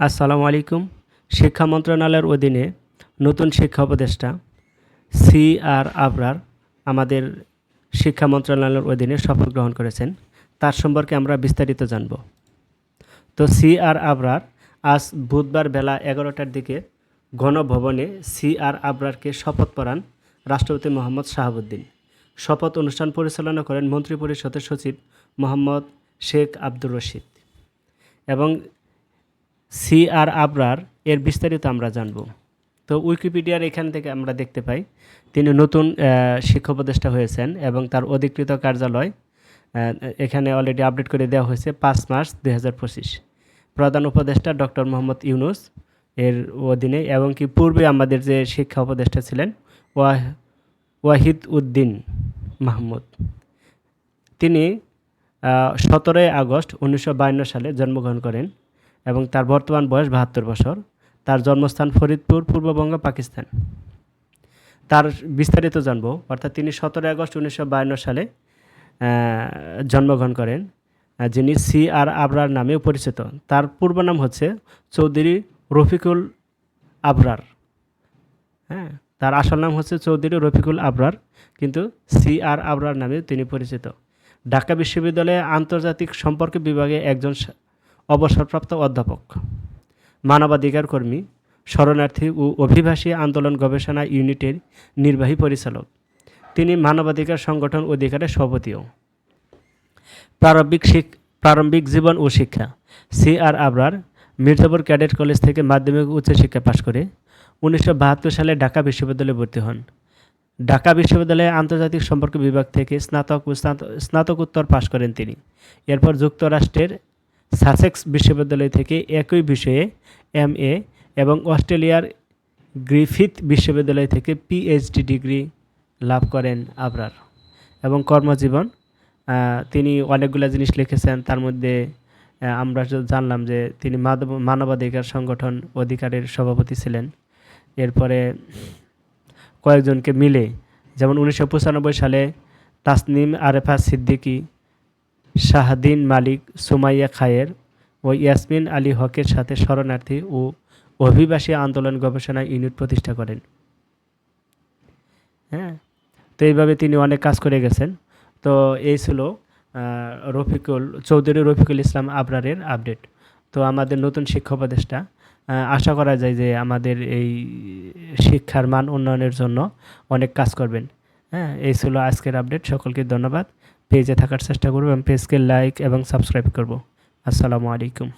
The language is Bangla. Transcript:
আসসালামু আলাইকুম। শিক্ষা মন্ত্রণালয়ের অধীনে নতুন শিক্ষা উপদেষ্টা সি আর আবরার আমাদের শিক্ষা মন্ত্রণালয়ের অধীনে শপথ গ্রহণ করেছেন। তার সম্পর্কে আমরা বিস্তারিত জানব। তো সি আর আবরার আজ বুধবার বেলা এগারোটার দিকে গণভবনে সি আর আবরারকে শপথ পড়ান রাষ্ট্রপতি মোহাম্মদ শাহাবুদ্দিন। শপথ অনুষ্ঠান পরিচালনা করেন মন্ত্রিপরিষদের সচিব মোহাম্মদ শেখ আব্দুর রশিদ। এবং সি আর আবরার এর বিস্তারিত আমরা জানব। তো উইকিপিডিয়ার এখান থেকে আমরা দেখতে পাই, তিনি নতুন শিক্ষা উপদেষ্টা হয়েছেন এবং তার অধিকৃত কার্যালয় এখানে অলরেডি আপডেট করে দেওয়া হয়েছে পাঁচ মার্চ দুই হাজার পঁচিশ। প্রধান উপদেষ্টা ডক্টর মোহাম্মদ ইউনুস এর অধীনে এবং কি পূর্বে আমাদের যে শিক্ষা উপদেষ্টা ছিলেন ওয়াহ, ওয়াহিদ উদ্দিন মাহমুদ। তিনি সতেরোই আগস্ট উনিশশো বায়ান্ন সালে জন্মগ্রহণ করেন। এবং তার বর্তমান বয়স বাহাত্তর বছর। তার জন্মস্থান ফরিদপুর, পূর্ববঙ্গ, পাকিস্তান। তার বিস্তারিত জানব, অর্থাৎ তিনি সতেরোই আগস্ট উনিশশো বায়ান্ন সালে জন্মগ্রহণ করেন যিনি সি আর আবরার নামেও পরিচিত। তার পূর্ব নাম হচ্ছে চৌধুরী রফিকুল আবরার। হ্যাঁ তার আসল নাম হচ্ছে চৌধুরী রফিকুল আবরার, কিন্তু সি আর আবরার নামেও তিনি পরিচিত। ঢাকা বিশ্ববিদ্যালয়ে আন্তর্জাতিক সম্পর্ক বিভাগে একজন অবসরপ্রাপ্ত অধ্যাপক, মানবাধিকার কর্মী, শরণার্থী ও অভিবাসী আন্দোলন গবেষণা ইউনিটের নির্বাহী পরিচালক। তিনি মানবাধিকার সংগঠন অধিকারের সভাপতিও। প্রারম্ভিক শিক, প্রারম্ভিক জীবন ও শিক্ষা। C R Abrar Mirzapur cadet college থেকে মাধ্যমিক উচ্চশিক্ষা পাশ করে উনিশশো বাহাত্তর সালে ঢাকা বিশ্ববিদ্যালয়ে ভর্তি হন। ঢাকা বিশ্ববিদ্যালয়ে আন্তর্জাতিক সম্পর্ক বিভাগ থেকে স্নাতক ও স্নাত- স্নাতকোত্তর পাশ করেন তিনি। এরপর যুক্তরাষ্ট্রের সাসেক্স বিশ্ববিদ্যালয় থেকে একই বিষয়ে এম এ এবং অস্ট্রেলিয়ার গ্রিফিথ বিশ্ববিদ্যালয় থেকে পিএইচডি ডিগ্রি লাভ করেন আবরার এবং কর্মজীবন তিনি অনেকগুলো জিনিস লিখেছেন, তার মধ্যে আমরা জানলাম যে তিনি মানব- মানবাধিকার সংগঠন অধিকারের সভাপতি ছিলেন। এরপরে কয়েকজনকে মিলে, যেমন উনিশশো পঁচানব্বই সালে তাসনিম আরেফা সিদ্দিকী শাহদিন মালিক সুমাইয়া খায়ের ও ইয়াসমিন আলী হকের সাথে শরণার্থী ও অভিবাসী আন্দোলন গবেষণা ইউনিট প্রতিষ্ঠা করেন। হ্যাঁ তো এইভাবে তিনি অনেক কাজ করে গেছেন। তো এই ছিল রফিকুল, চৌধুরী রফিকুল ইসলাম আবরারের আপডেট। তো আমাদের নতুন শিক্ষা উপদেষ্টা আশা করা যায় যে আমাদের এই শিক্ষার মান উন্নয়নের জন্য অনেক কাজ করবেন। হ্যাঁ এই ছিল আজকের আপডেট। সকলকে ধন্যবাদ। পেজে থাকার চেষ্টা করব এবং পেজকে লাইক এবং সাবস্ক্রাইব করব। আসসালামু আলাইকুম।